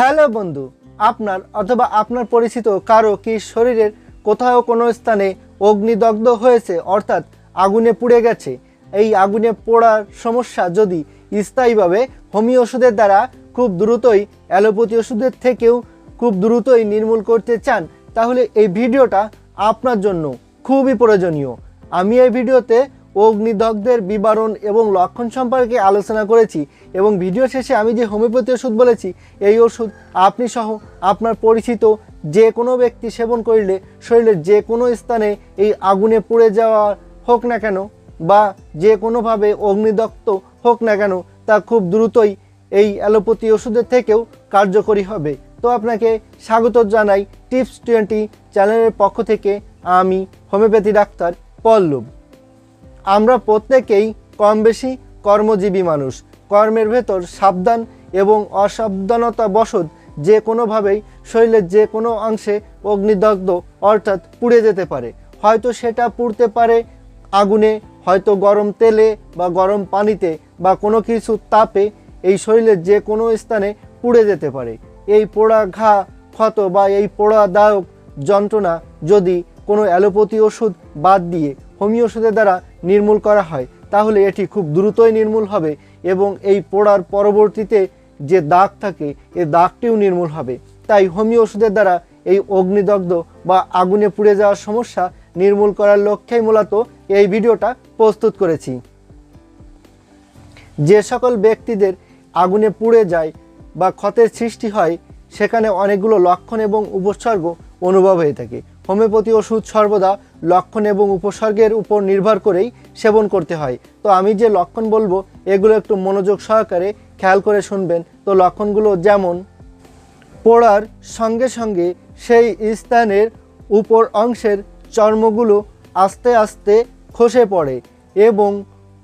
Hello বন্ধু, আপনার অথবা আপনার পরিচিত কারও কি শরীরের কোথাও কোনো স্থানে অগ্নিদগ্ধ হয়েছে? অর্থাৎ আগুনে পুড়ে গেছে। এই আগুনে পোড়ার সমস্যা যদি স্থায়ীভাবে হোমিও ওষুধের দ্বারা খুব দ্রুতই অ্যালোপ্যাথি ওষুধের থেকেও খুব দ্রুতই নির্মূল করতে চান, তাহলে এই ভিডিওটা আপনার জন্য খুবই প্রয়োজনীয়। আমি এই ভিডিওতে অগ্নিদগ্ধের বিবরণ এবং লক্ষণ সম্পর্কে আলোচনা করেছি এবং ভিডিও শেষে আমি যে হোমিওপ্যাথি ওষুধ বলেছি, এই ওষুধ আপনি সহ আপনার পরিচিত যে কোনো ব্যক্তি সেবন করলে শরীরের যে কোনো স্থানে এই আগুনে পুড়ে যাওয়া হোক না কেন বা যে কোনোভাবে অগ্নিদগ্ধ হোক না কেন, তা খুব দ্রুতই এই অ্যালোপ্যাথি ওষুধের থেকেও কার্যকরী হবে। তো আপনাকে স্বাগত জানাই টিপস টোয়েন্টি চ্যানেলের পক্ষ থেকে আমি হোমিওপ্যাথি ডাক্তার পল্লব। আমরা প্রত্যেকেই কম বেশি কর্মজীবী মানুষ। কর্মের ভেতর সাবধান এবং অসাবধানতা বসত যে কোনোভাবেই শরীরের যে কোনো অংশে অগ্নিদগ্ধ অর্থাৎ পুড়ে যেতে পারে। হয়তো সেটা পুড়তে পারে আগুনে, হয়তো গরম তেলে বা গরম পানিতে বা কোনো কিছু তাপে এই শরীরের যে কোনো স্থানে পুড়ে যেতে পারে। এই পোড়া ঘা ক্ষত বা এই পোড়াদায়ক যন্ত্রণা যদি কোনো অ্যালোপ্যাথি ওষুধ বাদ দিয়ে হোমিও ওষুধের দ্বারা নির্মূল করা হয়, তাহলে এটি খুব দ্রুতই নির্মূল হবে এবং এই পোড়ার পরবর্তীতে যে দাগ থাকে এই দাগটিও নির্মূল হবে। তাই হোমিও ওষুধের দ্বারা এই অগ্নিদগ্ধ বা আগুনে পুড়ে যাওয়ার সমস্যা নির্মূল করার লক্ষ্যেই মূলত এই ভিডিওটা প্রস্তুত করেছি। যে সকল ব্যক্তিদের আগুনে পুড়ে যায় বা ক্ষতের সৃষ্টি হয়, সেখানে অনেকগুলো লক্ষণ এবং উপসর্গ অনুভব হয়ে থাকে। হোমিওপ্যাথি ওষুধ সর্বদা লক্ষণ এবং উপসর্গের উপর নির্ভর করেই সেবন করতে হয়। তো আমি যে লক্ষণ বলব, এগুলো একটু মনোযোগ সহকারে খেয়াল করে শুনবেন। তো লক্ষণগুলো যেমন, পোড়ার সঙ্গে সঙ্গে সেই স্থানের উপর অংশের চর্মগুলো আস্তে আস্তে খসে পড়ে এবং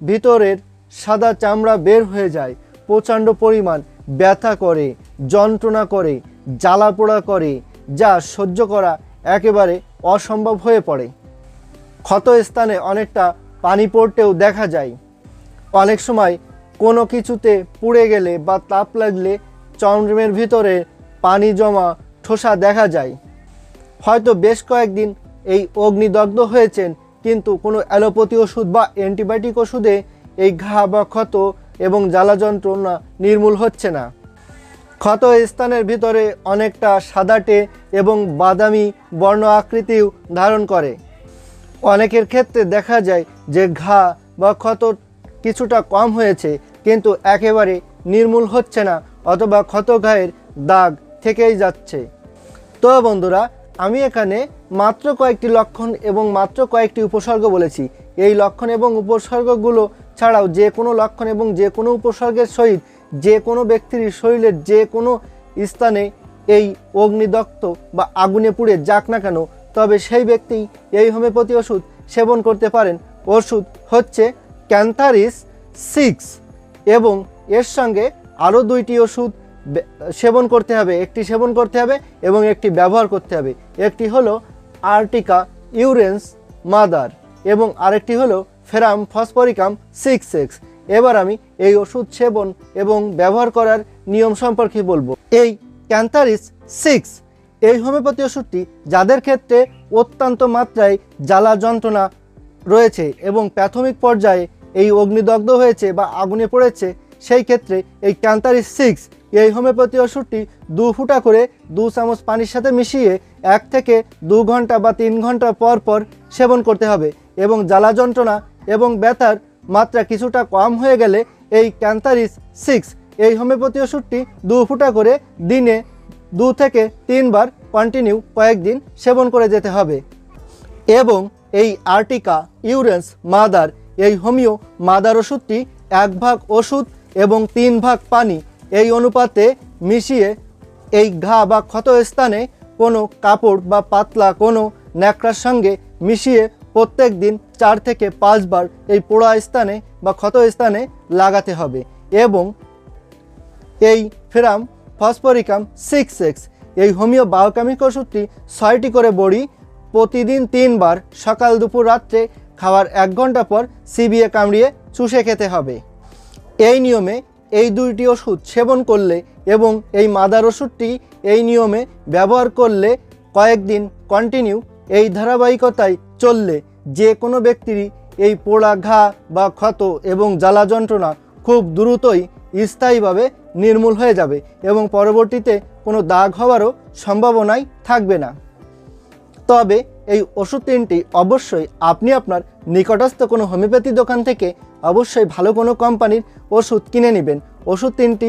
ভিতরের সাদা চামড়া বের হয়ে যায়। প্রচণ্ড পরিমাণ ব্যথা করে, যন্ত্রণা করে জ্বালা পোড়া করে, যা সহ্য করা একেবারে অসম্ভব হয়ে পড়ে। ক্ষত স্থানে অনেকটা পানি পড়তেও দেখা যায়। অনেক সময় কোনো কিছুতে পুড়ে গেলে বা তাপ লাগলে চন্দ্রের ভিতরে পানি জমা ঠোসা দেখা যায়। হয়তো বেশ কয়েকদিন এই অগ্নিদগ্ধ হয়েছেন, কিন্তু কোনো অ্যালোপ্যাথি ওষুধ বা অ্যান্টিবায়োটিক ওষুধে এই ঘা বা ক্ষত এবং জ্বালা যন্ত্রণা নির্মূল হচ্ছে না। ক্ষত স্থানের ভিতরে অনেকটা সাদাটে এবং বাদামি বর্ণ আকৃতিও ধারণ করে। অনেকের ক্ষেত্রে দেখা যায় যে ঘা বা ক্ষত কিছুটা কম হয়েছে, কিন্তু একেবারে নির্মূল হচ্ছে না অথবা ক্ষত ঘায়ের দাগ থেকেই যাচ্ছে। তো বন্ধুরা, আমি এখানে মাত্র কয়েকটি লক্ষণ এবং মাত্র কয়েকটি উপসর্গ বলেছি। এই লক্ষণ এবং উপসর্গগুলো ছাড়াও যে কোনো লক্ষণ এবং যে কোনো উপসর্গের সহিত যে কোনো ব্যক্তির শরীরের যে কোনো স্থানে এই অগ্নিদগ্ধ বা আগুনে পুড়ে যাক না কেন, তবে সেই ব্যক্তি এই হোমিওপ্যাথি ওষুধ সেবন করতে পারেন। ওষুধ হচ্ছে ক্যান্থারিস সিক্স এবং এর সঙ্গে আরও দুইটি ওষুধ সেবন করতে হবে। একটি সেবন করতে হবে এবং একটি ব্যবহার করতে হবে। একটি হলো আর্টিকা ইউরেন্স মাদার এবং আরেকটি হলো ফেরাম ফসফরিকাম সিক্স সিক্স এবার আমি এই ওষুধ সেবন এবং ব্যবহার করার নিয়ম সম্পর্কে বলব। এই ক্যান্থারিস সিক্স এই হোমিওপ্যাথি ওষুধটি যাদের ক্ষেত্রে অত্যন্ত মাত্রায় জ্বালা যন্ত্রণা রয়েছে এবং প্রাথমিক পর্যায়ে এই অগ্নিদগ্ধ হয়েছে বা আগুনে পড়েছে, সেই ক্ষেত্রে এই ক্যান্থারিস সিক্স এই হোমিওপ্যাথি ওষুধটি দু ফুটা করে দু চামচ পানির সাথে মিশিয়ে এক থেকে দু ঘণ্টা বা তিন ঘণ্টা পর পর সেবন করতে হবে এবং জ্বালা যন্ত্রণা এবং ব্যথার মাত্রা কিছুটা কম হয়ে গেলে এই ক্যান্থারিস সিক্স, এই হোমিওপ্যাথি ওষুধটি দু ফুটা করে দিনে দু থেকে তিনবার কন্টিনিউ কয়েকদিন সেবন করে যেতে হবে। এবং এই আর্টিকা ইউরেন্স মাদার, এই হোমিও মাদার ওষুধটি এক ভাগ ওষুধ এবং তিন ভাগ পানি, এই অনুপাতে মিশিয়ে এই ঘা বা ক্ষত স্থানে কোনো কাপড় বা পাতলা কোনো ন্যাকড়ার সঙ্গে মিশিয়ে প্রত্যেক দিন চার থেকে পাঁচবার এই পোড়া স্থানে বা ক্ষত স্থানে লাগাতে হবে এবং এই ফেরাম ফসফরিকাম সিক্স এক্স, এই হোমিও বায়োকেমিক ওষুধটি ছয়টি করে বড়ি প্রতিদিন তিনবার সকাল, দুপুর, রাত্রে খাওয়ার এক ঘণ্টা পর সিবিএ কামড়িয়ে চুষে খেতে হবে। এই নিয়মে এই দুইটি ওষুধ সেবন করলে এবং এই মাদার ওষুধটি এই নিয়মে ব্যবহার করলে কয়েকদিন কন্টিনিউ এই ধারাবাহিকতায় চললে যে কোনো ব্যক্তিরই এই পোড়া ঘা বা ক্ষত এবং জ্বালা যন্ত্রণা খুব দ্রুতই স্থায়ীভাবে নির্মূল হয়ে যাবে এবং পরবর্তীতে কোনো দাগ হওয়ারও সম্ভাবনাই থাকবে না। তবে এই ওষুধ তিনটি অবশ্যই আপনি আপনার নিকটস্থ কোনো হোমিওপ্যাথি দোকান থেকে অবশ্যই ভালো কোনো কোম্পানির ওষুধ কিনে নেবেন। ওষুধ তিনটি